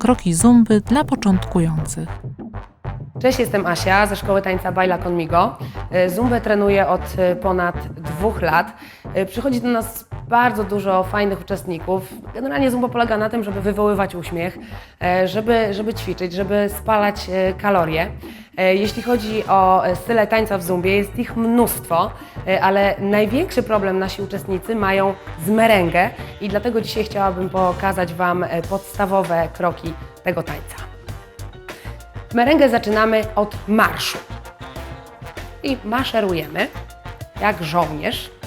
Kroki zumby dla początkujących. Cześć, jestem Asia ze szkoły tańca Baila Conmigo. E, Zumbę trenuję od e, ponad dwóch lat. E, Przychodzi do nas bardzo dużo fajnych uczestników. Generalnie zumba polega na tym, żeby wywoływać uśmiech, e, żeby, żeby ćwiczyć, żeby spalać e, kalorie. E, Jeśli chodzi o style tańca w zumbie, jest ich mnóstwo, ale największy problem nasi uczestnicy mają z merengę i dlatego dzisiaj chciałabym pokazać Wam podstawowe kroki tego tańca. Merengę zaczynamy od marszu. I maszerujemy jak żołnierz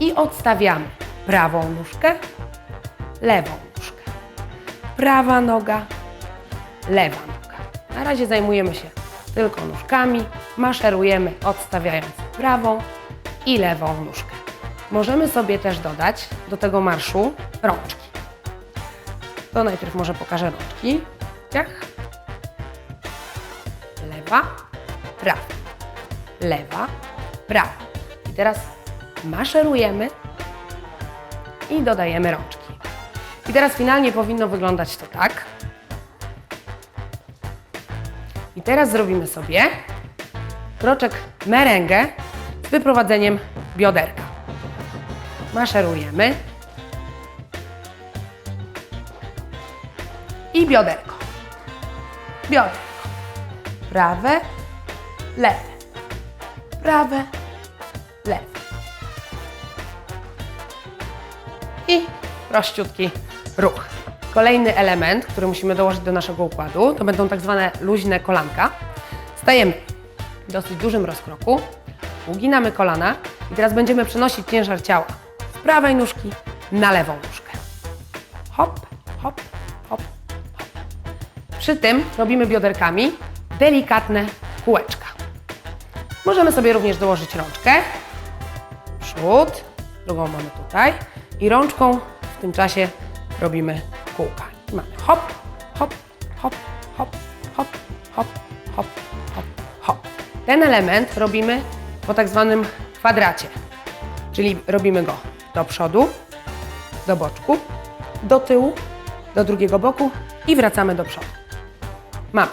i odstawiamy prawą nóżkę, lewą nóżkę. Prawa noga, lewa noga. Na razie zajmujemy się tylko nóżkami, maszerujemy odstawiając prawą i lewą nóżkę. Możemy sobie też dodać do tego marszu rączki. To najpierw może pokażę rączki. Ciach lewa, prawa, lewa, prawa. I teraz maszerujemy i dodajemy rączki. I teraz finalnie powinno wyglądać to tak. I teraz zrobimy sobie kroczek merengę z wyprowadzeniem bioderka. Maszerujemy i bioderko. Bioderko prawe, lewe, prawe, I prościutki ruch. Kolejny element, który musimy dołożyć do naszego układu, to będą tak zwane luźne kolanka. Stajemy w dosyć dużym rozkroku, uginamy kolana i teraz będziemy przenosić ciężar ciała z prawej nóżki na lewą nóżkę. Hop, hop, hop, przy tym robimy bioderkami delikatne kółeczka. Możemy sobie również dołożyć rączkę, przód, drugą mamy tutaj i rączką w tym czasie robimy kółka. Mamy hop, hop, hop, hop, hop, hop, hop, hop, hop. Ten element robimy po tak zwanym kwadracie, czyli robimy go do przodu, do boczku, do tyłu, do drugiego boku i wracamy do przodu. Mamy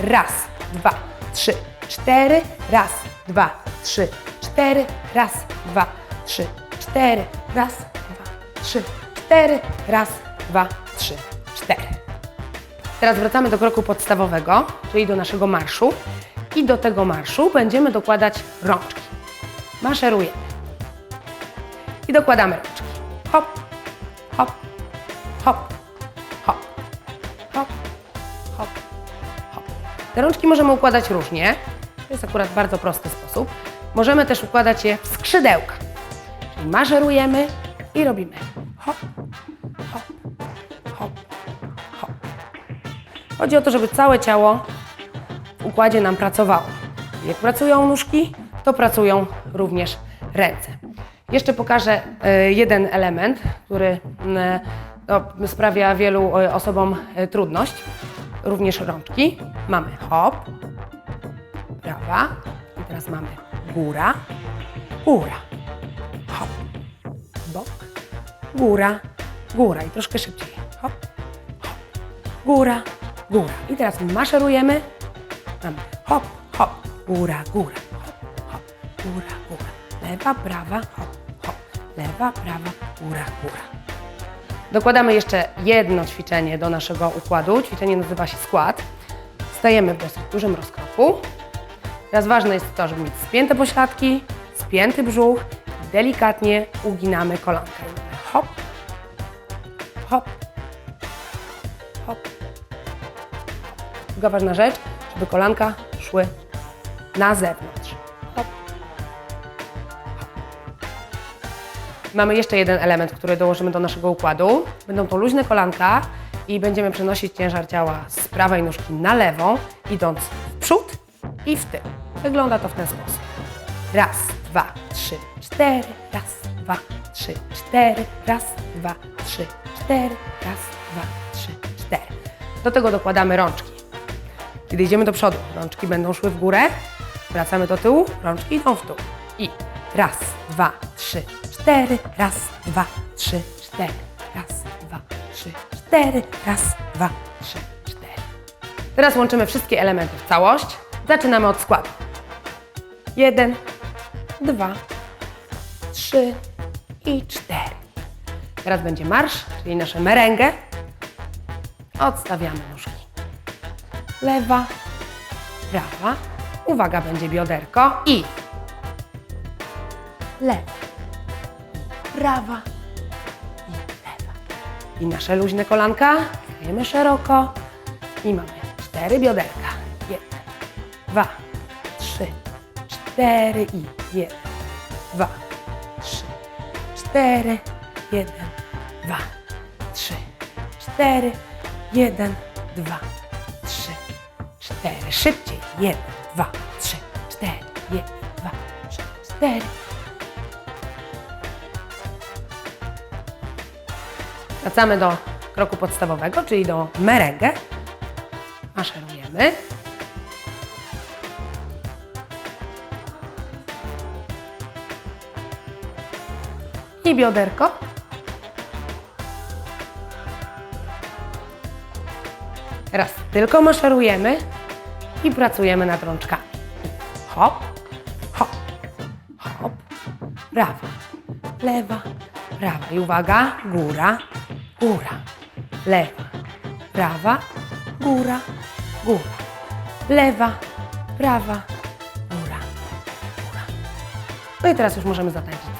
raz, dwa, trzy, cztery, raz, dwa, trzy, cztery, raz, dwa, trzy, cztery, raz, trzy, cztery, raz, dwa, trzy, cztery. Teraz wracamy do kroku podstawowego, czyli do naszego marszu i do tego marszu będziemy dokładać rączki. Maszerujemy i dokładamy rączki. Hop, hop, hop, hop, hop, hop, hop. Te rączki możemy układać różnie. To jest akurat bardzo prosty sposób. Możemy też układać je w skrzydełka. Czyli maszerujemy i robimy hop, hop, hop, hop. Chodzi o to, żeby całe ciało w układzie nam pracowało. Jak pracują nóżki, to pracują również ręce. Jeszcze pokażę e, jeden element, który mm, no, sprawia wielu e, osobom e, trudność. Również rączki. Mamy hop, prawa i teraz mamy góra, góra, góra, góra i troszkę szybciej. Hop, hop, góra, góra. I teraz maszerujemy. Mamy hop, hop, góra, góra, hop, hop, góra, góra. Lewa, prawa, hop, hop, lewa, prawa, góra, góra. Dokładamy jeszcze jedno ćwiczenie do naszego układu. Ćwiczenie nazywa się skład. Stajemy w dosyć dużym rozkroku. Teraz ważne jest to, żeby mieć spięte pośladki, spięty brzuch, delikatnie uginamy kolankę. Hop, hop, hop. Druga ważna rzecz, żeby kolanka szły na zewnątrz. Hop. Mamy jeszcze jeden element, który dołożymy do naszego układu. Będą to luźne kolanka i będziemy przenosić ciężar ciała z prawej nóżki na lewą, idąc w przód i w tył. Wygląda to w ten sposób. Raz, dwa, trzy, cztery, raz, dwa, trzy, cztery, raz, dwa, trzy, cztery, raz, dwa, trzy, cztery. Do tego dokładamy rączki. Kiedy idziemy do przodu, rączki będą szły w górę, wracamy do tyłu, rączki idą w dół. I raz, dwa, trzy, cztery, raz, dwa, trzy, cztery, raz, dwa, trzy, cztery. Raz, dwa, trzy, cztery. Teraz łączymy wszystkie elementy w całość. Zaczynamy od składu. Jeden, dwa, trzy i cztery. Teraz będzie marsz, czyli nasze merengę. Odstawiamy nóżki. Lewa, prawa. Uwaga, będzie bioderko i lewa, prawa i lewa. I nasze luźne kolanka stajemy szeroko i mamy cztery bioderka. Jeden, dwa, trzy, cztery i jeden, dwa, cztery, jeden, dwa, trzy, cztery, jeden, dwa, trzy, cztery. Szybciej. Jeden, dwa, trzy, cztery. Jeden, dwa, trzy, cztery. Wracamy do kroku podstawowego, czyli do merengue. Maszerujemy. I bioderko. Teraz tylko maszerujemy i pracujemy nad rączkami. Hop, hop, hop, prawa, lewa, prawa. I uwaga, góra, góra, lewa, prawa, góra, góra, lewa, prawa, góra, góra. No i teraz już możemy zatańczyć